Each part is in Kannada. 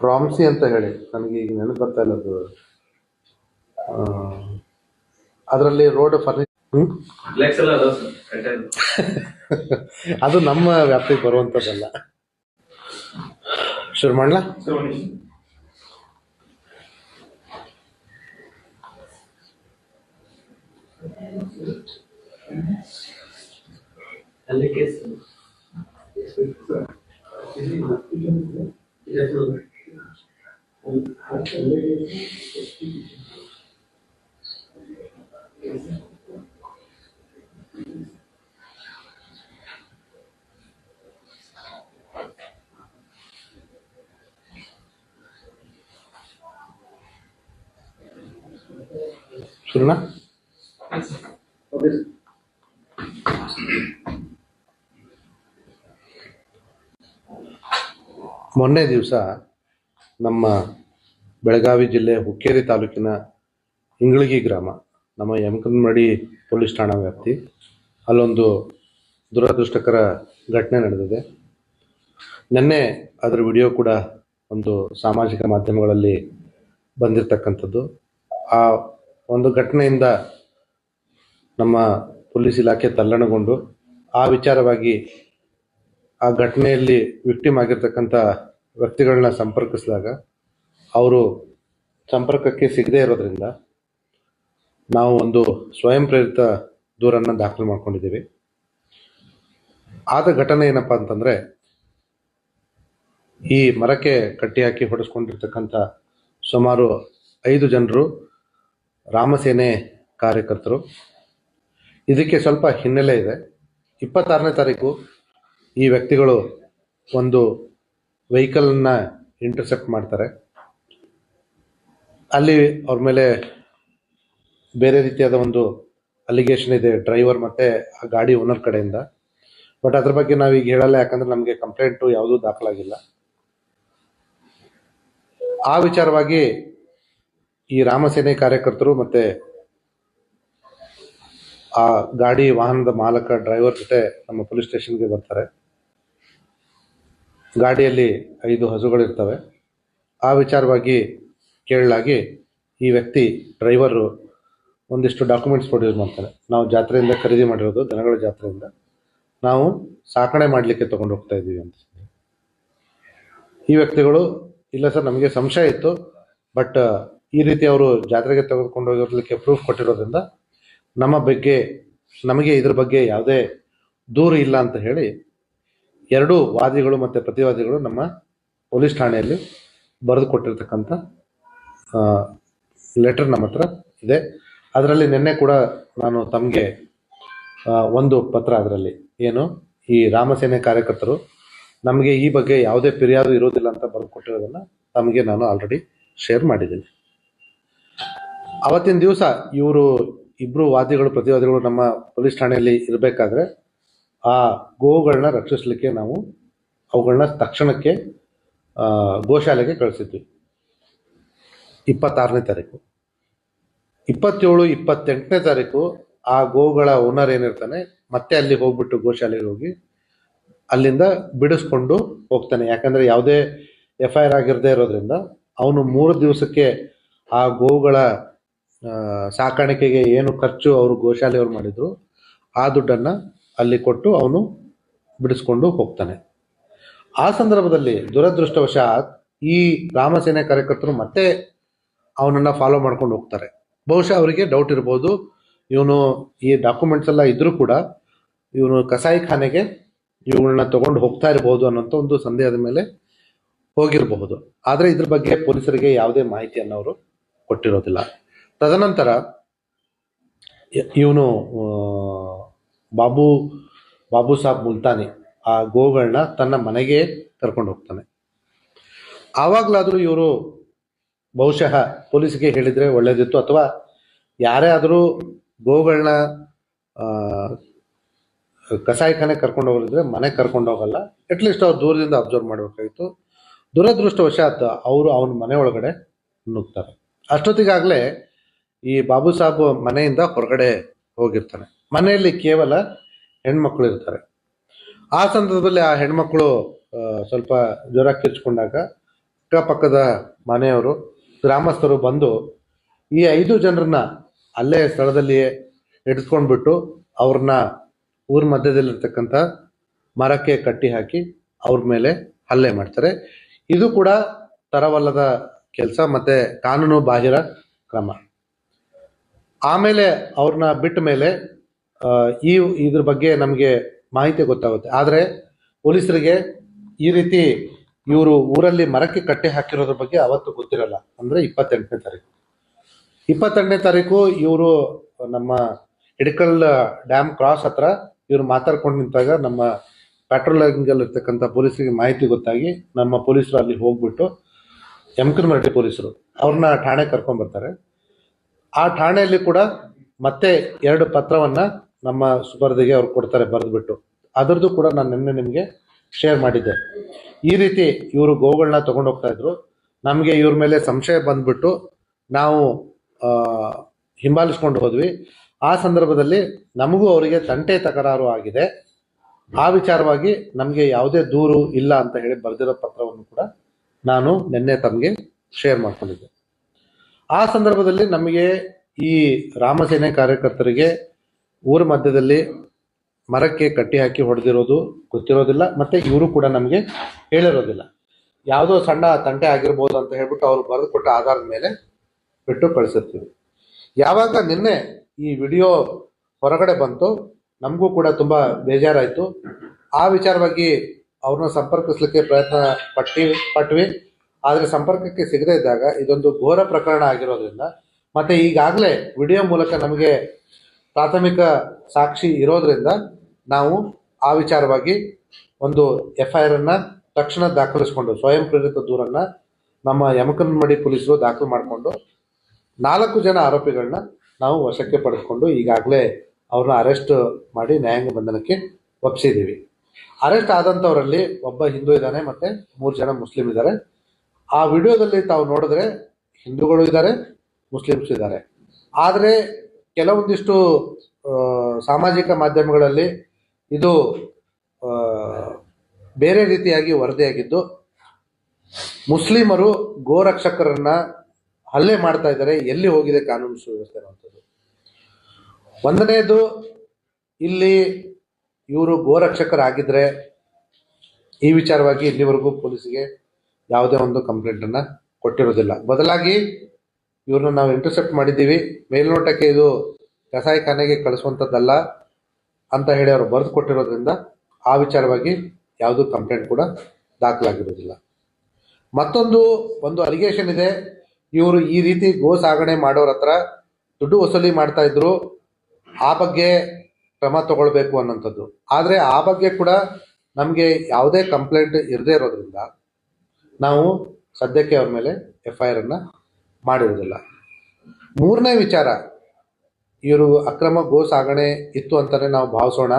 ಪ್ರಾಮ್ಸಿ ಅಂತ ಹೇಳಿ. ನನಗೆ ಈಗ ನೆನಪು ಬರ್ತಾ ಇಲ್ಲ ಅದು. ಅದರಲ್ಲಿ ರೋಡ್ ಫರ್ನಿಚರ್ ಅದು ನಮ್ಮ ವ್ಯಾಪ್ತಿಗೆ ಬರುವಂಥದ್ದಲ್ಲ ಶುರು ಮಾಡ್ಲಾ? ಅಲ್ಲಿ ಕೇಸ್. సున్నా మొన్నే దివస ನಮ್ಮ ಬೆಳಗಾವಿ ಜಿಲ್ಲೆ ಹುಕ್ಕೇರಿ ತಾಲೂಕಿನ ಇಂಗಳಗಿ ಗ್ರಾಮ. ನಮ್ಮ ಯಮಕನ್ಮಡಿ ಪೊಲೀಸ್ ಠಾಣಾ ವ್ಯಾಪ್ತಿ. ಅಲ್ಲೊಂದು ದುರದೃಷ್ಟಕರ ಘಟನೆ ನಡೆದಿದೆ. ನಿನ್ನೆ ಅದರ ವಿಡಿಯೋ ಕೂಡ ಒಂದು ಸಾಮಾಜಿಕ ಮಾಧ್ಯಮಗಳಲ್ಲಿ ಬಂದಿರತಕ್ಕಂಥದ್ದು. ಆ ಒಂದು ಘಟನೆಯಿಂದ ನಮ್ಮ ಪೊಲೀಸ್ ಇಲಾಖೆ ತಲ್ಲಣಗೊಂಡು ಆ ವಿಚಾರವಾಗಿ ಆ ಘಟನೆಯಲ್ಲಿ ವಿಕ್ಟಿಮ್ ಆಗಿರ್ತಕ್ಕಂಥ ವ್ಯಕ್ತಿಗಳನ್ನ ಸಂಪರ್ಕಿಸಿದಾಗ ಅವರು ಸಂಪರ್ಕಕ್ಕೆ ಸಿಗದೇ ಇರೋದ್ರಿಂದ ನಾವು ಒಂದು ಸ್ವಯಂ ಪ್ರೇರಿತ ದೂರನ್ನು ದಾಖಲು ಮಾಡ್ಕೊಂಡಿದ್ದೀವಿ. ಆದ ಘಟನೆ ಏನಪ್ಪ ಅಂತಂದರೆ, ಈ ಮರಕ್ಕೆ ಕಟ್ಟಿ ಹಾಕಿ ಹೊಡೆಸ್ಕೊಂಡಿರ್ತಕ್ಕಂಥ ಸುಮಾರು ಐದು ಜನರು ರಾಮಸೇನೆ ಕಾರ್ಯಕರ್ತರು. ಇದಕ್ಕೆ ಸ್ವಲ್ಪ ಹಿನ್ನೆಲೆ ಇದೆ. ಇಪ್ಪತ್ತಾರನೇ ತಾರೀಕು ಈ ವ್ಯಕ್ತಿಗಳು ಒಂದು ವೆಹಿಕಲನ್ನ ಇಂಟರ್ಸೆಪ್ಟ್ ಮಾಡ್ತಾರೆ. ಅಲ್ಲಿ ಅವ್ರ ಮೇಲೆ ಬೇರೆ ರೀತಿಯಾದ ಒಂದು ಅಲಿಗೇಷನ್ ಇದೆ ಡ್ರೈವರ್ ಮತ್ತೆ ಆ ಗಾಡಿ ಓನರ್ ಕಡೆಯಿಂದ. ಬಟ್ ಅದ್ರ ಬಗ್ಗೆ ನಾವು ಈಗ ಹೇಳಲ್ಲ, ಯಾಕಂದ್ರೆ ನಮಗೆ ಕಂಪ್ಲೇಂಟು ಯಾವುದೂ ದಾಖಲಾಗಿಲ್ಲ. ಆ ವಿಚಾರವಾಗಿ ಈ ರಾಮಸೇನೆ ಕಾರ್ಯಕರ್ತರು ಮತ್ತೆ ಆ ಗಾಡಿ ವಾಹನದ ಮಾಲಕ ಡ್ರೈವರ್ ಜೊತೆ ನಮ್ಮ ಪೊಲೀಸ್ ಸ್ಟೇಷನ್ಗೆ ಬರ್ತಾರೆ. ಗಾಡಿಯಲ್ಲಿ ಐದು ಹಸುಗಳಿರ್ತವೆ. ಆ ವಿಚಾರವಾಗಿ ಕೇಳಲಾಗಿ ಈ ವ್ಯಕ್ತಿ, ಡ್ರೈವರು ಒಂದಿಷ್ಟು ಡಾಕ್ಯುಮೆಂಟ್ಸ್ ಪ್ರೊಡ್ಯೂಸ್ ಮಾಡ್ತಾರೆ. ನಾವು ಜಾತ್ರೆಯಿಂದ ಖರೀದಿ ಮಾಡಿರೋದು ದನಗಳ ಜಾತ್ರೆಯಿಂದ. ನಾವು ಸಾಕಣೆ ಮಾಡಲಿಕ್ಕೆ ತೊಗೊಂಡು ಹೋಗ್ತಾ ಇದ್ದೀವಿ ಅಂತ. ಈ ವ್ಯಕ್ತಿಗಳು, ಇಲ್ಲ ಸರ್, ನಮಗೆ ಸಂಶಯ ಇತ್ತು, ಬಟ್, ಈ ರೀತಿ ಅವರು ಜಾತ್ರೆಗೆ ತೆಗೆದುಕೊಂಡು ಹೋಗಿರ್ಲಿಕ್ಕೆ ಪ್ರೂಫ್ ಕೊಟ್ಟಿರೋದ್ರಿಂದ ನಮ್ಮ ಬಗ್ಗೆ, ನಮಗೆ ಇದ್ರ ಬಗ್ಗೆ ಯಾವುದೇ ದೂರು ಇಲ್ಲ ಅಂತ ಹೇಳಿ ಎರಡೂ ವಾದಿಗಳು ಮತ್ತು ಪ್ರತಿವಾದಿಗಳು ನಮ್ಮ ಪೊಲೀಸ್ ಠಾಣೆಯಲ್ಲಿ ಬರೆದು ಕೊಟ್ಟಿರ್ತಕ್ಕಂಥ ಲೆಟರ್ ನಮ್ಮ ಹತ್ರ ಇದೆ. ಅದರಲ್ಲಿ ನಿನ್ನೆ ಕೂಡ ನಾನು ತಮಗೆ ಒಂದು ಪತ್ರ ಅದರಲ್ಲಿ. ಏನು? ಈ ರಾಮಸೇನೆ ಕಾರ್ಯಕರ್ತರು ನಮಗೆ ಈ ಬಗ್ಗೆ ಯಾವುದೇ ಫಿರ್ಯಾದು ಇರೋದಿಲ್ಲ ಅಂತ ಬರೆದು ಕೊಟ್ಟಿರೋದನ್ನು ತಮಗೆ ನಾನು ಆಲ್ರೆಡಿ ಶೇರ್ ಮಾಡಿದ್ದೀನಿ. ಅವತ್ತಿನ ದಿವಸ ಇವರು ಇಬ್ಬರು ವಾದಿಗಳು, ಪ್ರತಿವಾದಿಗಳು ನಮ್ಮ ಪೊಲೀಸ್ ಠಾಣೆಯಲ್ಲಿ ಇರಬೇಕಾದ್ರೆ ಆ ಗೋವುಗಳನ್ನ ರಕ್ಷಿಸಲಿಕ್ಕೆ ನಾವು ಅವುಗಳನ್ನ ತಕ್ಷಣಕ್ಕೆ ಗೋಶಾಲೆಗೆ ಕಳಿಸಿದ್ವಿ. ಇಪ್ಪತ್ತಾರನೇ ತಾರೀಕು. ಇಪ್ಪತ್ತೇಳು, ಇಪ್ಪತ್ತೆಂಟನೇ ತಾರೀಕು ಆ ಗೋವುಗಳ ಓನರ್ ಏನಿರ್ತಾನೆ, ಮತ್ತೆ ಅಲ್ಲಿ ಹೋಗ್ಬಿಟ್ಟು ಗೋಶಾಲೆಗೆ ಹೋಗಿ ಅಲ್ಲಿಂದ ಬಿಡಿಸ್ಕೊಂಡು ಹೋಗ್ತಾನೆ. ಯಾಕಂದ್ರೆ ಯಾವುದೇ ಎಫ್ ಐ ಆರ್ ಆಗಿರದೇ ಇರೋದ್ರಿಂದ ಅವನು ಮೂರು ದಿವಸಕ್ಕೆ ಆ ಗೋವುಗಳ ಸಾಕಾಣಿಕೆಗೆ ಏನು ಖರ್ಚು ಅವರು ಗೋಶಾಲೆಯವರು ಮಾಡಿದ್ರು, ಆ ದುಡ್ಡನ್ನು ಅಲ್ಲಿ ಕೊಟ್ಟು ಅವನು ಬಿಡಿಸ್ಕೊಂಡು ಹೋಗ್ತಾನೆ. ಆ ಸಂದರ್ಭದಲ್ಲಿ ದುರದೃಷ್ಟವಶಾತ್ ಈ ರಾಮಸೇನೆ ಕಾರ್ಯಕರ್ತರು ಮತ್ತೆ ಅವನನ್ನ ಫಾಲೋ ಮಾಡ್ಕೊಂಡು ಹೋಗ್ತಾರೆ. ಬಹುಶಃ ಅವರಿಗೆ ಡೌಟ್ ಇರ್ಬೋದು. ಇವನು ಈ ಡಾಕ್ಯುಮೆಂಟ್ಸ್ ಎಲ್ಲ ಇದ್ರೂ ಕೂಡ ಇವನು ಕಸಾಯಿಖಾನೆಗೆ ಇವುಗಳನ್ನ ತಗೊಂಡು ಹೋಗ್ತಾ ಇರಬಹುದು ಅನ್ನೋಂಥ ಒಂದು ಸಂದೇಹದ ಮೇಲೆ ಹೋಗಿರಬಹುದು. ಆದರೆ ಇದ್ರ ಬಗ್ಗೆ ಪೊಲೀಸರಿಗೆ ಯಾವುದೇ ಮಾಹಿತಿಯನ್ನು ಅವರು ಕೊಟ್ಟಿರೋದಿಲ್ಲ. ತದನಂತರ ಇವನು ಬಾಬು ಬಾಬು ಸಾಬ್ ಮುಲ್ತಾನಿ ಆ ಗೋಗಳನ್ನ ತನ್ನ ಮನೆಗೆ ಕರ್ಕೊಂಡು ಹೋಗ್ತಾನೆ. ಆವಾಗಲಾದರೂ ಇವರು ಬಹುಶಃ ಪೊಲೀಸ್ಗೆ ಹೇಳಿದರೆ ಒಳ್ಳೇದಿತ್ತು ಅಥವಾ ಯಾರೇ ಆದರೂ ಗೋಗಳನ್ನ ಕಸಾಯಿಖಾನೆ ಕರ್ಕೊಂಡು ಹೋಗಿದ್ರೆ ಮನೆ ಕರ್ಕೊಂಡು ಹೋಗಲ್ಲ. ಅಟ್ಲೀಸ್ಟ್ ಅವ್ರು ದೂರದಿಂದ ಅಬ್ಸರ್ವ್ ಮಾಡಬೇಕಾಗಿತ್ತು. ದುರದೃಷ್ಟವಶಾತ್ ಅವರು ಅವನ ಮನೆ ಒಳಗಡೆ ನುಗ್ತಾರೆ. ಅಷ್ಟೊತ್ತಿಗಾಗಲೇ ಈ ಬಾಬು ಸಾಬ್ ಮನೆಯಿಂದ ಹೊರಗಡೆ ಹೋಗಿರ್ತಾನೆ. ಮನೆಯಲ್ಲಿ ಕೇವಲ ಹೆಣ್ಮಕ್ಳು ಇರ್ತಾರೆ. ಆ ಸಂದರ್ಭದಲ್ಲಿ ಆ ಹೆಣ್ಮಕ್ಳು ಸ್ವಲ್ಪ ಜ್ವರ ಕಿರ್ಚ್ಕೊಂಡಾಗ ಅಕ್ಕಪಕ್ಕದ ಮನೆಯವರು, ಗ್ರಾಮಸ್ಥರು ಬಂದು ಈ ಐದು ಜನರನ್ನ ಅಲ್ಲೇ ಸ್ಥಳದಲ್ಲಿಯೇ ಹಿಡಿಸ್ಕೊಂಡ್ಬಿಟ್ಟು ಅವ್ರನ್ನ ಊರ ಮಧ್ಯದಲ್ಲಿರ್ತಕ್ಕಂಥ ಮರಕ್ಕೆ ಕಟ್ಟಿ ಹಾಕಿ ಅವ್ರ ಮೇಲೆ ಹಲ್ಲೆ ಮಾಡ್ತಾರೆ. ಇದು ಕೂಡ ತರವಲ್ಲದ ಕೆಲಸ ಮತ್ತೆ ಕಾನೂನು ಬಾಹಿರ ಕ್ರಮ. ಆಮೇಲೆ ಅವ್ರನ್ನ ಬಿಟ್ಟ ಮೇಲೆ ಈ ಇದ್ರ ಬಗ್ಗೆ ನಮಗೆ ಮಾಹಿತಿ ಗೊತ್ತಾಗುತ್ತೆ. ಆದರೆ ಪೊಲೀಸರಿಗೆ ಈ ರೀತಿ ಇವರು ಊರಲ್ಲಿ ಮರಕ್ಕೆ ಕಟ್ಟೆ ಹಾಕಿರೋದ್ರ ಬಗ್ಗೆ ಅವತ್ತು ಗೊತ್ತಿರಲ್ಲ. ಅಂದರೆ ಇಪ್ಪತ್ತೆಂಟನೇ ತಾರೀಕು. ಇಪ್ಪತ್ತೆಂಟನೇ ತಾರೀಕು ಇವರು ನಮ್ಮ ಹಿಡಕಲ್ ಡ್ಯಾಮ್ ಕ್ರಾಸ್ ಹತ್ರ ಇವರು ಮಾತಾಡ್ಕೊಂಡು ನಿಂತಾಗ ನಮ್ಮ ಪೆಟ್ರೋಲಿಂಗ್ ಅಲ್ಲಿ ಇರ್ತಕ್ಕಂಥ ಪೊಲೀಸರಿಗೆ ಮಾಹಿತಿ ಗೊತ್ತಾಗಿ ನಮ್ಮ ಪೊಲೀಸರು ಅಲ್ಲಿ ಹೋಗ್ಬಿಟ್ಟು ಯಮಕನಮರಡಿ ಪೊಲೀಸರು ಅವ್ರನ್ನ ಠಾಣೆ ಕರ್ಕೊಂಡ್ ಬರ್ತಾರೆ. ಆ ಠಾಣೆಯಲ್ಲಿ ಕೂಡ ಮತ್ತೆ ಎರಡು ಪತ್ರವನ್ನ ನಮ್ಮ ಸುಪರ್ದಿಗೆ ಅವ್ರು ಕೊಡ್ತಾರೆ ಬರೆದ್ಬಿಟ್ಟು. ಅದರದ್ದು ಕೂಡ ನಾನು ನಿನ್ನೆ ನಿಮಗೆ ಶೇರ್ ಮಾಡಿದ್ದೆ. ಈ ರೀತಿ ಇವರು ಗೋಗಳನ್ನ ತೊಗೊಂಡು ಹೋಗ್ತಾ ಇದ್ರು. ನಮಗೆ ಇವ್ರ ಮೇಲೆ ಸಂಶಯ ಬಂದ್ಬಿಟ್ಟು ನಾವು ಹಿಂಬಾಲಿಸ್ಕೊಂಡು ಹೋದ್ವಿ. ಆ ಸಂದರ್ಭದಲ್ಲಿ ನಮಗೂ ಅವರಿಗೆ ತಂಟೆ ತಕರಾರು ಆಗಿದೆ. ಆ ವಿಚಾರವಾಗಿ ನಮಗೆ ಯಾವುದೇ ದೂರು ಇಲ್ಲ ಅಂತ ಹೇಳಿ ಬರೆದಿರೋ ಪತ್ರವನ್ನು ಕೂಡ ನಾನು ನಿನ್ನೆ ತಮಗೆ ಶೇರ್ ಮಾಡ್ಕೊಂಡಿದ್ದೆ. ಆ ಸಂದರ್ಭದಲ್ಲಿ ನಮಗೆ ಈ ರಾಮಸೇನೆ ಕಾರ್ಯಕರ್ತರಿಗೆ ಊರ ಮಧ್ಯದಲ್ಲಿ ಮರಕ್ಕೆ ಕಟ್ಟಿ ಹಾಕಿ ಹೊಡೆದಿರೋದು ಗೊತ್ತಿರೋದಿಲ್ಲ, ಮತ್ತೆ ಇವರು ಕೂಡ ನಮಗೆ ಹೇಳಿರೋದಿಲ್ಲ. ಯಾವುದೋ ಸಣ್ಣ ತಂಟೆ ಆಗಿರ್ಬೋದು ಅಂತ ಹೇಳ್ಬಿಟ್ಟು ಅವರು ಬರೆದು ಕೊಟ್ಟ ಆಧಾರದ ಮೇಲೆ ಬಿಟ್ಟು ಕಳಿಸುತ್ತೀವಿ ಯಾವಾಗ ನಿನ್ನೆ ಈ ವಿಡಿಯೋ ಹೊರಗಡೆ ಬಂತು, ನಮಗೂ ಕೂಡ ತುಂಬ ಬೇಜಾರಾಯಿತು. ಆ ವಿಚಾರವಾಗಿ ಅವ್ರನ್ನ ಸಂಪರ್ಕಿಸ್ಲಿಕ್ಕೆ ಪ್ರಯತ್ನ ಪಟ್ಟಿ ಪಟ್ವಿ. ಆದರೆ ಸಂಪರ್ಕಕ್ಕೆ ಸಿಗದೇ ಇದ್ದಾಗ ಇದೊಂದು ಘೋರ ಪ್ರಕರಣ ಆಗಿರೋದ್ರಿಂದ, ಮತ್ತೆ ಈಗಾಗಲೇ ವಿಡಿಯೋ ಮೂಲಕ ನಮಗೆ ಪ್ರಾಥಮಿಕ ಸಾಕ್ಷಿ ಇರೋದ್ರಿಂದ ನಾವು ಆ ವಿಚಾರವಾಗಿ ಒಂದು ಎಫ್ ಐ ಆರ್ ಅನ್ನ ತಕ್ಷಣ ದಾಖಲಿಸಿಕೊಂಡು, ಸ್ವಯಂ ಪ್ರೇರಿತ ದೂರನ್ನ ನಮ್ಮ ಯಮಕನಮಡಿ ಪೊಲೀಸರು ದಾಖಲು ಮಾಡಿಕೊಂಡು, ನಾಲ್ಕು ಜನ ಆರೋಪಿಗಳನ್ನ ನಾವು ವಶಕ್ಕೆ ಪಡೆದುಕೊಂಡು ಈಗಾಗಲೇ ಅವ್ರನ್ನ ಅರೆಸ್ಟ್ ಮಾಡಿ ನ್ಯಾಯಾಂಗ ಬಂಧನಕ್ಕೆ ಒಪ್ಪಿಸಿದ್ದೀವಿ ಅರೆಸ್ಟ್ ಆದಂಥವರಲ್ಲಿ ಒಬ್ಬ ಹಿಂದೂ ಇದ್ದಾನೆ ಮತ್ತು ಮೂರು ಜನ ಮುಸ್ಲಿಂ ಇದ್ದಾರೆ. ಆ ವಿಡಿಯೋದಲ್ಲಿ ತಾವು ನೋಡಿದ್ರೆ ಹಿಂದೂಗಳು ಇದ್ದಾರೆ, ಮುಸ್ಲಿಮ್ಸ್ ಇದ್ದಾರೆ. ಆದರೆ ಕೆಲವೊಂದಿಷ್ಟು ಸಾಮಾಜಿಕ ಮಾಧ್ಯಮಗಳಲ್ಲಿ ಇದು ಬೇರೆ ರೀತಿಯಾಗಿ ವರದಿಯಾಗಿದ್ದು, ಮುಸ್ಲಿಮರು ಗೋರಕ್ಷಕರನ್ನ ಹಲ್ಲೆ ಮಾಡ್ತಾ ಇದ್ದಾರೆ, ಎಲ್ಲಿ ಹೋಗಿದೆ ಕಾನೂನು ಸುವ್ಯವಸ್ಥೆ ಅನ್ನುವಂಥದ್ದು. ಒಂದನೇದು ಇಲ್ಲಿ ಇವರು ಗೋರಕ್ಷಕರಾಗಿದ್ದರೆ ಈ ವಿಚಾರವಾಗಿ ಇಲ್ಲಿವರೆಗೂ ಪೊಲೀಸಿಗೆ ಯಾವುದೇ ಒಂದು ಕಂಪ್ಲೇಂಟ್ ಅನ್ನ ಕೊಟ್ಟಿರೋದಿಲ್ಲ. ಬದಲಾಗಿ ಇವ್ರನ್ನ ನಾವು ಇಂಟರ್ಸೆಪ್ಟ್ ಮಾಡಿದ್ದೀವಿ. ಮೇಲ್ನೋಟಕ್ಕೆ ಇದು ಕಸಾಯಿಖಾನೆಗೆ ಕಳಿಸುವಂಥದ್ದಲ್ಲ ಅಂತ ಹೇಳಿ ಅವರು ಬರೆದು ಕೊಟ್ಟಿರೋದ್ರಿಂದ ಆ ವಿಚಾರವಾಗಿ ಯಾವುದೂ ಕಂಪ್ಲೇಂಟ್ ಕೂಡ ದಾಖಲಾಗಿರೋದಿಲ್ಲ. ಮತ್ತೊಂದು ಒಂದು ಅಲಿಗೇಷನ್ ಇದೆ. ಇವರು ಈ ರೀತಿ ಗೋ ಸಾಗಣೆ ಮಾಡೋರ ಹತ್ರ ದುಡ್ಡು ವಸೂಲಿ ಮಾಡ್ತಾ ಇದ್ರು. ಆ ಬಗ್ಗೆ ಕ್ರಮ ತಗೊಳ್ಬೇಕು ಅನ್ನೋಂಥದ್ದು. ಆದರೆ ಆ ಬಗ್ಗೆ ಕೂಡ ನಮಗೆ ಯಾವುದೇ ಕಂಪ್ಲೇಂಟ್ ಇರದೇ ಇರೋದ್ರಿಂದ ನಾವು ಸದ್ಯಕ್ಕೆ ಅವ್ರ ಮೇಲೆ ಎಫ್ ಐ ಆರ್ ಅನ್ನ ಮಾಡಿರೋದಿಲ್ಲ ಮೂರನೇ ವಿಚಾರ, ಇವರು ಅಕ್ರಮ ಗೋ ಸಾಗಣೆ ಇತ್ತು ಅಂತಾನೆ ನಾವು ಭಾವಿಸೋಣ.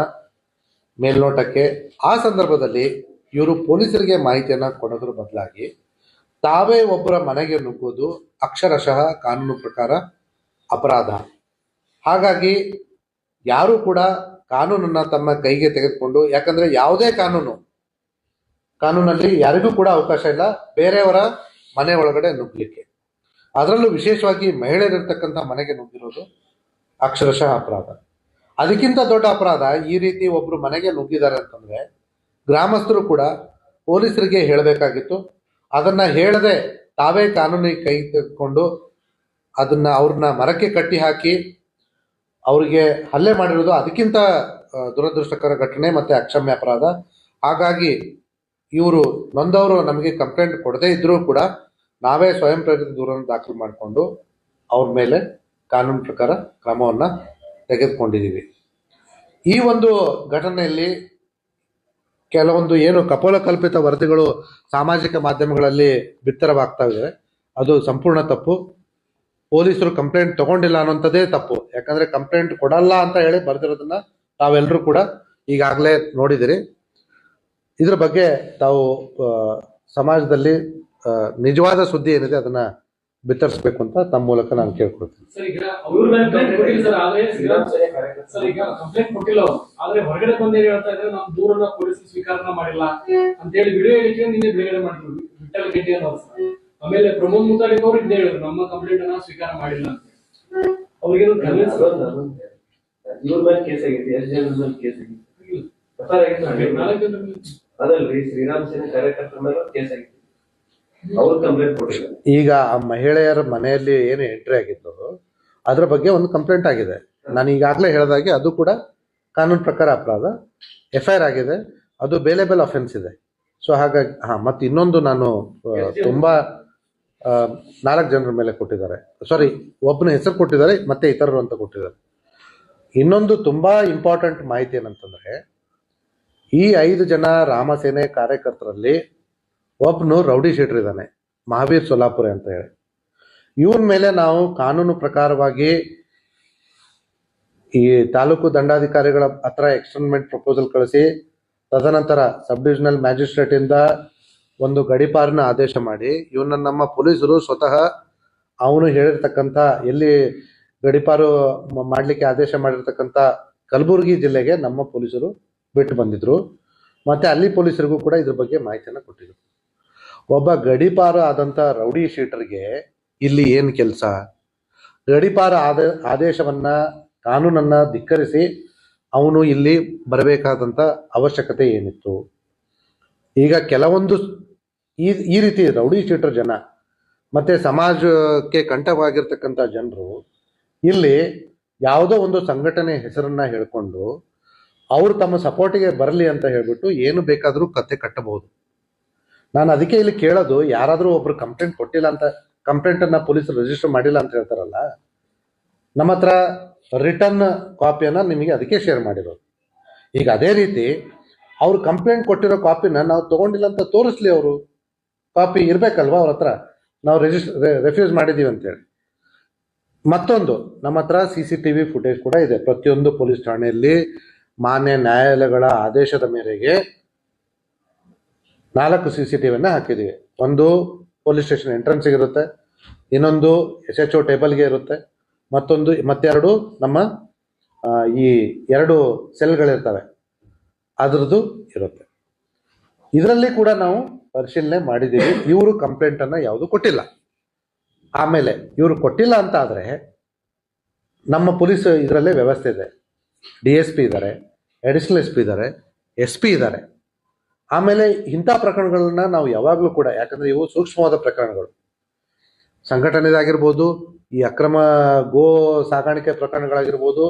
ಮೇಲ್ನೋಟಕ್ಕೆ, ಆ ಸಂದರ್ಭದಲ್ಲಿ ಇವರು ಪೊಲೀಸರಿಗೆ ಮಾಹಿತಿಯನ್ನ ಕೊಡೋದ್ರ ಬದಲಾಗಿ ತಾವೇ ಒಬ್ಬರ ಮನೆಗೆ ನುಗ್ಗೋದು ಅಕ್ಷರಶಃ ಕಾನೂನು ಪ್ರಕಾರ ಅಪರಾಧ. ಹಾಗಾಗಿ ಯಾರು ಕೂಡ ಕಾನೂನನ್ನ ತಮ್ಮ ಕೈಗೆ ತೆಗೆದುಕೊಂಡು, ಯಾಕಂದ್ರೆ ಯಾವುದೇ ಕಾನೂನು, ಕಾನೂನಲ್ಲಿ ಯಾರಿಗೂ ಕೂಡ ಅವಕಾಶ ಇಲ್ಲ, ಬೇರೆಯವರ ಮನೆ ಒಳಗಡೆ ನುಗ್ಗಲಿಕ್ಕೆ. ಅದರಲ್ಲೂ ವಿಶೇಷವಾಗಿ ಮಹಿಳೆಯರಿರ್ತಕ್ಕಂಥ ಮನೆಗೆ ನುಗ್ಗಿರೋದು ಅಕ್ಷರಶಃ ಅಪರಾಧ. ಅದಕ್ಕಿಂತ ದೊಡ್ಡ ಅಪರಾಧ ಈ ರೀತಿ ಒಬ್ರು ಮನೆಗೆ ನುಗ್ಗಿದ್ದಾರೆ ಅಂತಂದ್ರೆ ಗ್ರಾಮಸ್ಥರು ಕೂಡ ಪೊಲೀಸರಿಗೆ ಹೇಳಬೇಕಾಗಿತ್ತು. ಅದನ್ನ ಹೇಳದೆ ತಾವೇ ಕಾನೂನಿಗೆ ಕೈ ತೆಗೆದುಕೊಂಡು ಅದನ್ನ ಅವ್ರನ್ನ ಮರಕ್ಕೆ ಕಟ್ಟಿ ಹಾಕಿ ಅವರಿಗೆ ಹಲ್ಲೆ ಮಾಡಿರೋದು ಅದಕ್ಕಿಂತ ದುರದೃಷ್ಟಕರ ಘಟನೆ ಮತ್ತೆ ಅಕ್ಷಮ್ಯ ಅಪರಾಧ. ಹಾಗಾಗಿ ಇವರು ನೊಂದವರು ನಮಗೆ ಕಂಪ್ಲೇಂಟ್ ಕೊಡದೇ ಇದ್ದರೂ ಕೂಡ ನಾವೇ ಸ್ವಯಂ ಪ್ರೇರಿತ ದೂರನ್ನು ದಾಖಲು ಮಾಡಿಕೊಂಡು ಅವ್ರ ಮೇಲೆ ಕಾನೂನು ಪ್ರಕಾರ ಕ್ರಮವನ್ನು ತೆಗೆದುಕೊಂಡಿದ್ದೀವಿ. ಈ ಒಂದು ಘಟನೆಯಲ್ಲಿ ಕೆಲವೊಂದು ಏನು ಕಪೋಲಕಲ್ಪಿತ ವರದಿಗಳು ಸಾಮಾಜಿಕ ಮಾಧ್ಯಮಗಳಲ್ಲಿ ಬಿತ್ತರವಾಗ್ತಾ ಇದೆ ಅದು ಸಂಪೂರ್ಣ ತಪ್ಪು. ಪೊಲೀಸರು ಕಂಪ್ಲೇಂಟ್ ತಗೊಂಡಿಲ್ಲ ಅನ್ನೋಂಥದ್ದೇ ತಪ್ಪು. ಯಾಕಂದ್ರೆ ಕಂಪ್ಲೇಂಟ್ ಕೊಡಲ್ಲ ಅಂತ ಹೇಳಿ ಬರ್ದಿರೋದನ್ನ ತಾವೆಲ್ಲರೂ ಕೂಡ ಈಗಾಗಲೇ ನೋಡಿದಿರಿ ಇದ್ರ ಬಗ್ಗೆ ತಾವು ಸಮಾಜದಲ್ಲಿ ನಿಜವಾದ ಸುದ್ದಿ ಏನಿದೆ ಅದನ್ನ ಬಿತ್ತರಿಸಬೇಕು ಅಂತ ತಮ್ಮ ಮೂಲಕ ನಾನು ಕೇಳ್ಕೊಳ್ತೀನಿ. ಸರ್ ಈಗ ಅವ್ರ ಮೇಲೆ ಕಂಪ್ಲೇಂಟ್ ಕೊಟ್ಟಿಲ್ಲ ಸರ್ ಸರ್ ಈಗ ಕಂಪ್ಲೇಂಟ್ ಕೊಟ್ಟಿಲ್ಲ ಅವ್ರು. ಆದ್ರೆ ಹೊರಗಡೆ ಬಂದು ಹೇಳ್ತಾ ಇದ್ರೆ ನಾವು ದೂರನ್ನ ಪೊಲೀಸ್ ಸ್ವೀಕಾರನ ಮಾಡಿಲ್ಲ ಅಂತ ಹೇಳಿ ವಿಡಿಯೋ ಹೇಳಿಕೆ ನಿನ್ನೆ ಬಿಡುಗಡೆ ಮಾಡಿದ್ರು ವಿಠಲ್ ಗೆಡ್ಡಿ ಅನ್ನೋರು ಆಮೇಲೆ ಪ್ರಮೋದ್ ಮುತಾಲಿಕ್ ಅವರು ಇದ್ದೇ ಹೇಳಿದ್ರು ನಮ್ಮ ಕಂಪ್ಲೇಂಟ್ ಅನ್ನ ಸ್ವೀಕಾರ ಮಾಡಿಲ್ಲ ಅಂತ ಅವ್ರಿಗೇನು ಕನ್ವಿನ್ಸ್ ಇವ್ರ ಮೇಲೆ ಕೇಸ್ ಆಗೈತಿ ಎಸ್ ಜನರ ಮೇಲೆ ಕೇಸ್ ಆಗೈತಿ ಜನ. ಅದಲ್ರಿ ಶ್ರೀರಾಮ್ ಸೇನೆ ಕಾರ್ಯಕರ್ತರ ಮೇಲೆ ಕೇಸ್ ಆಗೈತಿ ಅವ್ರು ಕಂಪ್ಲೇಂಟ್ ಕೊಟ್ಟಿಲ್ಲ ಈಗ ಆ ಮಹಿಳೆಯರ ಮನೆಯಲ್ಲಿ ಏನು ಎಂಟ್ರಿ ಆಗಿತ್ತು, ಅದ್ರ ಬಗ್ಗೆ ಒಂದು ಕಂಪ್ಲೇಂಟ್ ಆಗಿದೆ. ನಾನು ಈಗಾಗಲೇ ಹೇಳಿದಾಗೆ ಅದು ಕೂಡ ಕಾನೂನು ಪ್ರಕಾರ ಅಪರಾಧ. ಎಫ್ ಐ ಆರ್ ಆಗಿದೆ, ಅದು ಬೇಲೆಬಲ್ ಅಫೆನ್ಸ್ ಇದೆ. ಸೊ ಹಾಗಾಗಿ, ಹಾ, ಮತ್ತೆ ಇನ್ನೊಂದು ನಾನು ತುಂಬಾ ನಾಲ್ಕು ಜನರ ಮೇಲೆ ಕೊಟ್ಟಿದ್ದಾರೆ. ಸಾರಿ ಒಬ್ಬನ ಹೆಸರು ಕೊಟ್ಟಿದ್ದಾರೆ, ಮತ್ತೆ ಇತರರು ಅಂತ ಕೊಟ್ಟಿದ್ದಾರೆ. ಇನ್ನೊಂದು ತುಂಬಾ ಇಂಪಾರ್ಟೆಂಟ್ ಮಾಹಿತಿ ಏನಂತಂದ್ರೆ, ಈ ಐದು ಜನ ರಾಮಸೇನೆ ಕಾರ್ಯಕರ್ತರಲ್ಲಿ ಒಬ್ಬನು ರೌಡಿ ಶೀಟರ್ ಇದ್ದಾನೆ, ಮಹಾವೀರ್ ಸೊಲ್ಲಾಪುರ ಅಂತ ಹೇಳಿ. ಇವನ್ ಮೇಲೆ ನಾವು ಕಾನೂನು ಪ್ರಕಾರವಾಗಿ ಈ ತಾಲೂಕು ದಂಡಾಧಿಕಾರಿಗಳ ಹತ್ರ ಎಕ್ಸ್ಟರ್ನ್ಮೆಂಟ್ ಪ್ರಪೋಸಲ್ ಕಳಿಸಿ, ತದನಂತರ ಸಬ್ ಡಿವಿಷನಲ್ ಮ್ಯಾಜಿಸ್ಟ್ರೇಟ್ ಇಂದ ಒಂದು ಗಡಿಪಾರಿನ ಆದೇಶ ಮಾಡಿ ಇವನ್ನ ನಮ್ಮ ಪೊಲೀಸರು ಸ್ವತಃ ಅವನು ಹೇಳಿರ್ತಕ್ಕಂಥ ಎಲ್ಲಿ ಗಡಿಪಾರು ಮಾಡಲಿಕ್ಕೆ ಆದೇಶ ಮಾಡಿರ್ತಕ್ಕಂಥ ಕಲಬುರಗಿ ಜಿಲ್ಲೆಗೆ ನಮ್ಮ ಪೊಲೀಸರು ಬಿಟ್ಟು ಬಂದಿದ್ರು. ಮತ್ತೆ ಅಲ್ಲಿ ಪೊಲೀಸರಿಗೂ ಕೂಡ ಇದ್ರ ಬಗ್ಗೆ ಮಾಹಿತಿಯನ್ನು ಕೊಟ್ಟಿದ್ರು. ಒಬ್ಬ ಗಡಿಪಾರ ಆದಂತ ರೌಡಿ ಶೀಟರ್ಗೆ ಇಲ್ಲಿ ಏನು ಕೆಲಸ? ಗಡಿಪಾರ ಆದ, ಆದೇಶವನ್ನ, ಕಾನೂನನ್ನ ಧಿಕ್ಕರಿಸಿ ಅವನು ಇಲ್ಲಿ ಬರಬೇಕಾದಂತ ಅವಶ್ಯಕತೆ ಏನಿತ್ತು? ಈಗ ಕೆಲವೊಂದು ಈ ಈ ರೀತಿ ರೌಡಿ ಶೀಟರ್ ಜನ ಮತ್ತೆ ಸಮಾಜಕ್ಕೆ ಕಂಠವಾಗಿರ್ತಕ್ಕಂಥ ಜನರು ಇಲ್ಲಿ ಯಾವುದೋ ಒಂದು ಸಂಘಟನೆ ಹೆಸರನ್ನ ಹೇಳ್ಕೊಂಡು ಅವರು ತಮ್ಮ ಸಪೋರ್ಟಿಗೆ ಬರಲಿ ಅಂತ ಹೇಳ್ಬಿಟ್ಟು ಏನು ಬೇಕಾದರೂ ಕತೆ ಕಟ್ಟಬಹುದು. ನಾನು ಅದಕ್ಕೆ ಇಲ್ಲಿ ಕೇಳೋದು, ಯಾರಾದರೂ ಒಬ್ರು ಕಂಪ್ಲೇಂಟ್ ಕೊಟ್ಟಿಲ್ಲ ಅಂತ ಕಂಪ್ಲೇಂಟ್ ಅನ್ನ ಪೊಲೀಸರು ರಿಜಿಸ್ಟರ್ ಮಾಡಿಲ್ಲ ಅಂತ ಹೇಳ್ತಾರಲ್ಲ, ನಮ್ಮ ಹತ್ರ ರಿಟರ್ನ್ ಕಾಪಿಯನ್ನ ನಿಮಗೆ ಅದಕ್ಕೆ ಶೇರ್ ಮಾಡಿರೋದು. ಈಗ ಅದೇ ರೀತಿ, ಅವ್ರು ಕಂಪ್ಲೇಂಟ್ ಕೊಟ್ಟಿರೋ ಕಾಪಿನ ನಾವು ತಗೊಂಡಿಲ್ಲ ಅಂತ ತೋರಿಸ್ಲಿ ಅವರು. ಕಾಪಿ ಇರ್ಬೇಕಲ್ವಾ ಅವ್ರ ಹತ್ರ? ನಾವು ರಿಜಿಸ್ಟರ್ ರೆಫ್ಯೂಸ್ ಮಾಡಿದೀವಿ ಅಂತೇಳಿ. ಮತ್ತೊಂದು, ನಮ್ಮ ಹತ್ರ C C T V footage ಕೂಡ ಇದೆ. ಪ್ರತಿಯೊಂದು ಪೊಲೀಸ್ ಠಾಣೆಯಲ್ಲಿ ಮಾನ್ಯ ನ್ಯಾಯಾಲಯಗಳ ಆದೇಶದ ಮೇರೆಗೆ ನಾಲ್ಕು ಸಿ ಸಿ ಟಿ ವಿಯನ್ನ ಹಾಕಿದ್ದೀವಿ ಒಂದು ಪೊಲೀಸ್ ಸ್ಟೇಷನ್ ಎಂಟ್ರೆನ್ಸ್ಗೆ ಇರುತ್ತೆ, ಇನ್ನೊಂದು ಎಸ್ ಎಚ್ ಒ ಟೇಬಲ್ಗೆ ಇರುತ್ತೆ, ಮತ್ತೊಂದು, ಮತ್ತೆರಡು ನಮ್ಮ ಈ ಎರಡು ಸೆಲ್ಗಳಿರ್ತವೆ ಅದ್ರದ್ದು ಇರುತ್ತೆ. ಇದರಲ್ಲಿ ಕೂಡ ನಾವು ಪರಿಶೀಲನೆ ಮಾಡಿದ್ದೀವಿ ಇವರು ಕಂಪ್ಲೇಂಟ್ ಅನ್ನ ಯಾವುದು ಕೊಟ್ಟಿಲ್ಲ. ಆಮೇಲೆ ಇವರು ಕೊಟ್ಟಿಲ್ಲ ಅಂತ ಆದರೆ ನಮ್ಮ ಪೊಲೀಸ್ ಇದರಲ್ಲೇ ವ್ಯವಸ್ಥೆ ಇದೆ. ಡಿ ಎಸ್ ಪಿ ಇದ್ದಾರೆ ಅಡಿಷನಲ್ ಎಸ್ ಪಿ ಇದ್ದಾರೆ ಎಸ್ ಪಿ ಇದ್ದಾರೆ ಆಮೇಲೆ ಇಂಥ ಪ್ರಕರಣಗಳನ್ನ ನಾವು ಯಾವಾಗಲೂ ಕೂಡ, ಯಾಕಂದ್ರೆ ಇವು ಸೂಕ್ಷ್ಮವಾದ ಪ್ರಕರಣಗಳು. ಸಂಘಟನೆದಾಗಿರ್ಬೋದು, ಈ ಅಕ್ರಮ ಗೋ ಸಾಗಾಣಿಕೆ ಪ್ರಕರಣಗಳಾಗಿರ್ಬೋದು,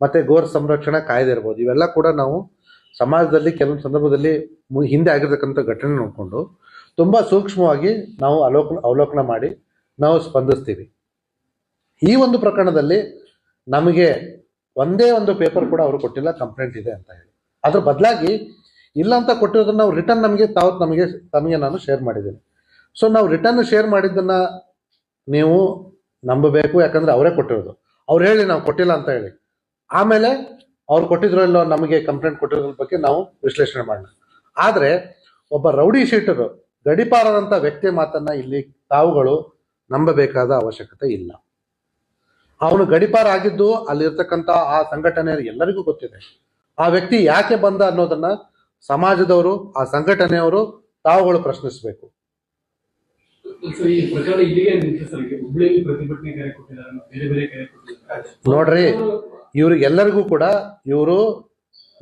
ಮತ್ತೆ ಗೋರ್ ಸಂರಕ್ಷಣಾ ಕಾಯ್ದೆ ಇರ್ಬೋದು, ಇವೆಲ್ಲ ಕೂಡ ನಾವು ಸಮಾಜದಲ್ಲಿ ಕೆಲವೊಂದು ಸಂದರ್ಭದಲ್ಲಿ ಹಿಂದೆ ಆಗಿರ್ತಕ್ಕಂಥ ಘಟನೆ ನೋಡಿಕೊಂಡು ತುಂಬಾ ಸೂಕ್ಷ್ಮವಾಗಿ ನಾವು ಅವಲೋಕನ ಅವಲೋಕನ ಮಾಡಿ ನಾವು ಸ್ಪಂದಿಸ್ತೀವಿ. ಈ ಒಂದು ಪ್ರಕರಣದಲ್ಲಿ ನಮಗೆ ಒಂದೇ ಒಂದು ಪೇಪರ್ ಕೂಡ ಅವರು ಕೊಟ್ಟಿಲ್ಲ, ಕಂಪ್ಲೇಂಟ್ ಇದೆ ಅಂತ ಹೇಳಿ. ಅದ್ರ ಬದಲಾಗಿ ಇಲ್ಲ ಅಂತ ಕೊಟ್ಟಿರೋದನ್ನ ನಾವು ರಿಟರ್ನ್ ನಮಗೆ ತಾವು ನಮಗೆ, ತಮಗೆ ನಾನು ಶೇರ್ ಮಾಡಿದ್ದೀನಿ. ಸೊ ನಾವು ರಿಟರ್ನ್ ಶೇರ್ ಮಾಡಿದ್ದನ್ನ ನೀವು ನಂಬಬೇಕು, ಯಾಕಂದ್ರೆ ಅವರೇ ಕೊಟ್ಟಿರೋದು. ಅವ್ರು ಹೇಳಿ, ನಾವು ಕೊಟ್ಟಿಲ್ಲ ಅಂತ ಹೇಳಿ. ಆಮೇಲೆ ಅವ್ರು ಕೊಟ್ಟಿದ್ರೋ ಇಲ್ಲೋ ನಮಗೆ ಕಂಪ್ಲೇಂಟ್ ಕೊಟ್ಟಿರೋದ್ರ ಬಗ್ಗೆ ನಾವು ವಿಶ್ಲೇಷಣೆ ಮಾಡೋಣ. ಆದರೆ, ಒಬ್ಬ ರೌಡಿ ಶೀಟರು, ಗಡಿಪಾರದಂತ ವ್ಯಕ್ತಿ ಮಾತನ್ನ ಇಲ್ಲಿ ತಾವುಗಳು ನಂಬಬೇಕಾದ ಅವಶ್ಯಕತೆ ಇಲ್ಲ. ಅವನು ಗಡಿಪಾರ ಆಗಿದ್ದು ಅಲ್ಲಿರ್ತಕ್ಕಂಥ ಆ ಸಂಘಟನೆ ಎಲ್ಲರಿಗೂ ಗೊತ್ತಿದೆ. ಆ ವ್ಯಕ್ತಿ ಯಾಕೆ ಬಂದ ಅನ್ನೋದನ್ನ ಸಮಾಜದವರು ಆ ಸಂಘಟನೆಯವರು ತಾವುಗಳು ಪ್ರಶ್ನಿಸಬೇಕು. ನೋಡ್ರಿ ಇವ್ರಿಗೆಲ್ಲರಿಗೂ ಕೂಡ ಇವರು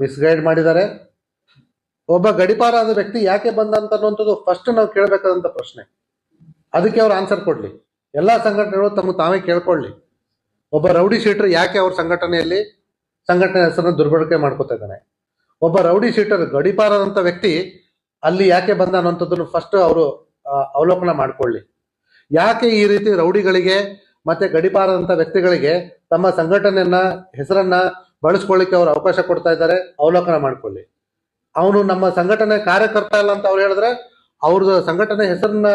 ಮಿಸ್ಗೈಡ್ ಮಾಡಿದ್ದಾರೆ. ಒಬ್ಬ ಗಡಿಪಾರಾದ ವ್ಯಕ್ತಿ ಯಾಕೆ ಬಂದ ಅಂತ ಅನ್ನುವಂಥದ್ದು ಫಸ್ಟ್ ನಾವು ಕೇಳಬೇಕಾದಂತ ಪ್ರಶ್ನೆ. ಅದಕ್ಕೆ ಅವ್ರು ಆನ್ಸರ್ ಕೊಡ್ಲಿ. ಎಲ್ಲಾ ಸಂಘಟನೆಗಳು ತಮ್ಮ ತಾವೇ ಕೇಳ್ಕೊಳ್ಳಿ. ಒಬ್ಬ ರೌಡಿ ಶೀಟರ್ ಯಾಕೆ ಅವ್ರ ಸಂಘಟನೆಯಲ್ಲಿ ಸಂಘಟನೆ ಹೆಸರನ್ನು ದುರ್ಬಳಕೆ ಮಾಡ್ಕೋತಾ ಇದ್ದಾನೆ? ಒಬ್ಬ ರೌಡಿ ಶೀಟರ್, ಗಡಿಪಾರದಂತ ವ್ಯಕ್ತಿ ಅಲ್ಲಿ ಯಾಕೆ ಬಂದ ಅನ್ನೋಂಥದ್ದನ್ನು ಫಸ್ಟ್ ಅವರು ಅವಲೋಕನ ಮಾಡ್ಕೊಳ್ಳಿ. ಯಾಕೆ ಈ ರೀತಿ ರೌಡಿಗಳಿಗೆ ಮತ್ತೆ ಗಡಿಪಾರದಂತ ವ್ಯಕ್ತಿಗಳಿಗೆ ತಮ್ಮ ಸಂಘಟನೆಯನ್ನ, ಹೆಸರನ್ನ ಬಳಸ್ಕೊಳ್ಳಿಕ್ಕೆ ಅವರು ಅವಕಾಶ ಕೊಡ್ತಾ ಇದ್ದಾರೆ, ಅವಲೋಕನ ಮಾಡ್ಕೊಳ್ಳಿ. ಅವನು ನಮ್ಮ ಸಂಘಟನೆ ಕಾರ್ಯಕರ್ತ ಅಲ್ಲ ಅಂತ ಅವ್ರು ಹೇಳಿದ್ರೆ ಅವ್ರದ್ದು ಸಂಘಟನೆ ಹೆಸರನ್ನ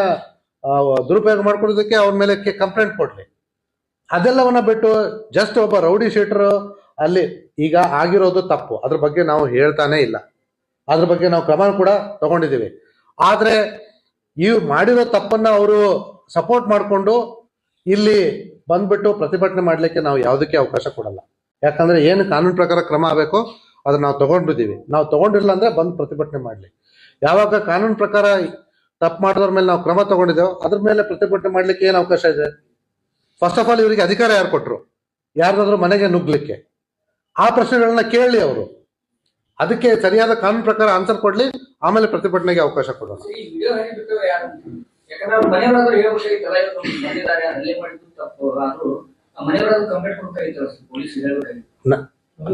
ದುರುಪಯೋಗ ಮಾಡ್ಕೊಳ್ಳೋದಕ್ಕೆ ಅವ್ರ ಮೇಲೆ ಕಂಪ್ಲೇಂಟ್ ಕೊಡ್ಲಿ. ಅದೆಲ್ಲವನ್ನ ಬಿಟ್ಟು ಜಸ್ಟ್ ಒಬ್ಬ ರೌಡಿ ಶೀಟರ್ ಅಲ್ಲಿ ಈಗ ಆಗಿರೋದು ತಪ್ಪು. ಅದ್ರ ಬಗ್ಗೆ ನಾವು ಹೇಳ್ತಾನೆ ಇಲ್ಲ. ಅದ್ರ ಬಗ್ಗೆ ನಾವು ಕ್ರಮ ಕೂಡ ತಗೊಂಡಿದ್ದೀವಿ. ಆದ್ರೆ ಈ ಮಾಡಿರೋ ತಪ್ಪನ್ನ ಅವರು ಸಪೋರ್ಟ್ ಮಾಡಿಕೊಂಡು ಇಲ್ಲಿ ಬಂದ್ಬಿಟ್ಟು ಪ್ರತಿಭಟನೆ ಮಾಡ್ಲಿಕ್ಕೆ ನಾವು ಯಾವುದಕ್ಕೆ ಅವಕಾಶ ಕೊಡಲ್ಲ. ಯಾಕಂದ್ರೆ ಏನು ಕಾನೂನು ಪ್ರಕಾರ ಕ್ರಮ ಆಗಬೇಕು ಅದನ್ನ ನಾವು ತಗೊಂಡಿದ್ದೀವಿ. ನಾವು ತಗೊಂಡಿಲ್ಲ ಅಂದ್ರೆ ಬಂದು ಪ್ರತಿಭಟನೆ ಮಾಡ್ಲಿ. ಯಾವಾಗ ಕಾನೂನು ಪ್ರಕಾರ ತಪ್ಪು ಮಾಡೋದ್ರ ಮೇಲೆ ನಾವು ಕ್ರಮ ತಗೊಂಡಿದ್ದೇವೆ ಅದ್ರ ಮೇಲೆ ಪ್ರತಿಭಟನೆ ಮಾಡ್ಲಿಕ್ಕೆ ಏನು ಅವಕಾಶ ಇದೆ? ಫಸ್ಟ್ ಆಫ್ ಆಲ್ ಇವರಿಗೆ ಅಧಿಕಾರ ಯಾರು ಕೊಟ್ಟರು ಯಾರ್ದಾದ್ರೂ ಮನೆಗೆ ನುಗ್ಲಿಕ್ಕೆ ಆ ಪ್ರಶ್ನೆಗಳನ್ನ ಕೇಳಲಿ ಅವರು. ಅದಕ್ಕೆ ಸರಿಯಾದ ಕಾನೂನು ಪ್ರಕಾರ ಆನ್ಸರ್ ಕೊಡ್ಲಿ ಆಮೇಲೆ ಪ್ರತಿಭಟನೆಗೆ ಅವಕಾಶ ಕೊಡೋಣ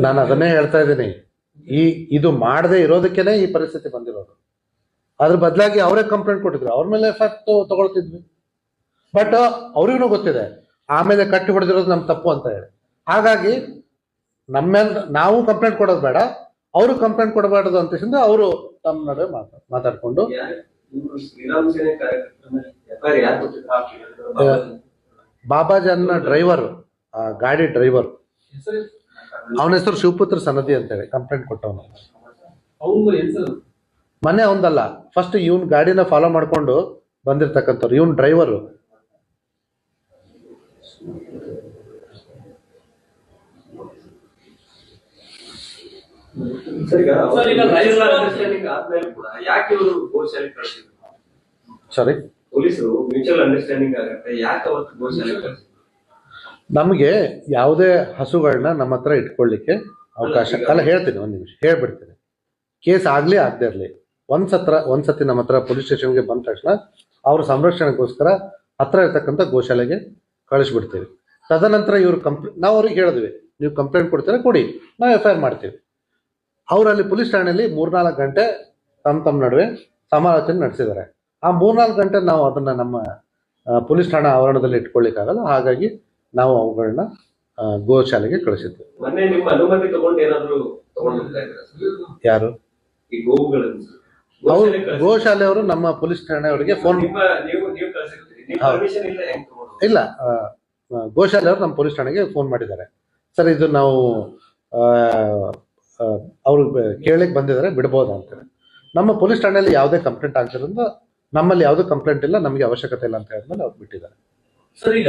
ನಾನು ಅದನ್ನೇ ಹೇಳ್ತಾ ಇದ್ದೀನಿ. ಈ ಇದು ಮಾಡದೆ ಇರೋದಕ್ಕೇನೆ ಈ ಪರಿಸ್ಥಿತಿ ಬಂದಿರೋದು. ಅದ್ರ ಬದಲಾಗಿ ಅವರೇ ಕಂಪ್ಲೇಂಟ್ ಕೊಟ್ಟಿದ್ರು. ಅವ್ರ ಮೇಲೆ ಎಫೆಕ್ಟ್ ತಗೊಳ್ತಿದ್ವಿ. ಬಟ್ ಅವ್ರಿಗೂ ಗೊತ್ತಿದೆ. ಆಮೇಲೆ ಕಟ್ಟಿ ಹೊಡೆದಿರೋದು ನಮ್ ತಪ್ಪು ಅಂತ ಹೇಳಿ. ಹಾಗಾಗಿ ನಮ್ಮ ಮೇಲೆ ನಾವು ಕಂಪ್ಲೇಂಟ್ ಕೊಡೋದು ಬೇಡ ಅವರು ಕಂಪ್ಲೇಂಟ್ ಕೊಡಬಾರ್ದು ಅಂತ ಅವರು ತಮ್ಮ ನಡುವೆ ಮಾತಾ ಮಾತಾಡ್ಕೊಂಡು. ಬಾಬಾ ಇವ್ರು ಶ್ರೀರಾಮ್ ಸೇನೆ ಕಾರ್ಯಕರ್ತರ ಮೇಲೆ FIR ಯಾರು ಕೊಟ್ಟಿದ್ರು? ಹಾಕಿದ್ರು. ಬಾಬಾಜಿ ಅನ್ನ ಡ್ರೈವರ್ ಗಾಡಿ ಡ್ರೈವರ್ ಅವನ ಹೆಸರು ಶಿವಪುತ್ರ ಸನದಿ ಅಂತೇಳಿ ಕಂಪ್ಲೇಂಟ್ ಕೊಟ್ಟವನು. ಮನೆ ಒಂದಲ್ಲ ಫಸ್ಟ್ ಇವನ್ ಗಾಡಿನ ಫಾಲೋ ಮಾಡ್ಕೊಂಡು ಬಂದಿರ್ತಕ್ಕಂಥವ್ರು ಇವನ್ ಡ್ರೈವರು ಸರ್, ಈಗ ಸರ್, ಈಗ mutual ರೈತರ- understanding ಆದ್ಮೇಲೆ ಕೂಡ ಯಾಕೆ ಇವರು ಗೋಶಾಲೆ ಕಳಿಸಿದ್ರು ಸಾರಿ ಪೊಲೀಸರು ಮ್ಯೂಚುವಲ್ ಅಂಡರ್ಸ್ಟ್ಯಾಂಡಿಂಗ್ ಆಗತ್ತೆ ಯಾಕೆ ಅವತ್ತು ಗೋಶಾಲೆ ಕಳಿಸಿದ್ರು ನಮಗೆ ಯಾವುದೇ ಹಸುಗಳನ್ನ ನಮ್ಮ ಹತ್ರ ಇಟ್ಕೊಳ್ಳಿಕ್ಕೆ ಅವಕಾಶ. ಅಲ್ಲ ಹೇಳ್ತೀನಿ ಒಂದು ನಿಮಿಷ ಹೇಳ್ಬಿಡ್ತೀನಿ. ಕೇಸ್ ಆಗ್ಲಿ ಆಗದೆ ಇರಲಿ ಒಂದ್ ಸತ್ರ ಒಂದ್ ಸತಿ ನಮ್ಮ ಹತ್ರ ಪೊಲೀಸ್ ಸ್ಟೇಷನ್ಗೆ ಬಂದ ತಕ್ಷಣ ಅವ್ರ ಸಂರಕ್ಷಣೆಗೋಸ್ಕರ ಹತ್ರ ಇರ್ತಕ್ಕಂಥ ಗೋಶಾಲೆಗೆ ಕಳಿಸ್ಬಿಡ್ತೀವಿ. ತದನಂತರ ಇವ್ರು ಕಂಪ್ಲೇ ನಾವು ಅವ್ರಿಗೆ ಹೇಳಿದ್ವಿ ನೀವು ಕಂಪ್ಲೇಂಟ್ ಕೊಡ್ತೀರಾ ಕೊಡಿ ನಾವು ಎಫ್ ಐ ಆರ್ ಮಾಡ್ತೀವಿ. ಅವ್ರು ಅಲ್ಲಿ ಪೊಲೀಸ್ ಠಾಣೆಯಲ್ಲಿ ಮೂರ್ನಾಲ್ಕು ಗಂಟೆ ತಮ್ಮ ತಮ್ಮ ನಡುವೆ ಸಮಾಲೋಚನೆ ನಡೆಸಿದ್ದಾರೆ. ಆ ಮೂರ್ನಾಲ್ಕು ಗಂಟೆ ನಾವು ಅದನ್ನ ನಮ್ಮ ಪೊಲೀಸ್ ಠಾಣಾ ಆವರಣದಲ್ಲಿ ಇಟ್ಕೊಳ್ಳಿಕ್ಕಾಗಲ್ಲ. ಹಾಗಾಗಿ ನಾವು ಅವುಗಳನ್ನ ಗೋಶಾಲೆಗೆ ಕಳಿಸಿದ್ವಿ. ಯಾರು. ಗೋಶಾಲೆಯವರು ನಮ್ಮ ಪೊಲೀಸ್ ಠಾಣೆಯವರಿಗೆ ಫೋನ್ ಕಳ್ಸಿರ್ತೀರಿ ನಿಮ್ಮ ಹೌದು. ಇಲ್ಲ ಗೋಶಾಲೆಯವರು ನಮ್ಮ ಪೊಲೀಸ್ ಠಾಣೆಗೆ ಫೋನ್ ಮಾಡಿದ್ದಾರೆ. ಸರ್ ಇದು ನಾವು ಅವರು ಕೇಳಲಿಕ್ಕೆ ಬಂದಿದ್ದಾರೆ ಬಿಡ್ಬೋದು ಅಂತೇಳಿ ನಮ್ಮ ಪೊಲೀಸ್ ಠಾಣೆಯಲ್ಲಿ ಯಾವುದೇ ಕಂಪ್ಲೇಂಟ್ ಆಗ್ತಿರೋದ್ರಿಂದ ನಮ್ಮಲ್ಲಿ ಯಾವುದೇ ಕಂಪ್ಲೇಂಟ್ ಇಲ್ಲ, ನಮಗೆ ಅವಶ್ಯಕತೆ ಇಲ್ಲ ಅಂತ ಹೇಳಿದ್ಮೇಲೆ ಅವ್ರು ಬಿಟ್ಟಿದ್ದಾರೆ. ಸರ್, ಈಗ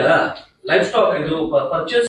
ಲೈಫ್ ಸ್ಟಾಕ್ ಇದು ಪರ್ಚೇಸ್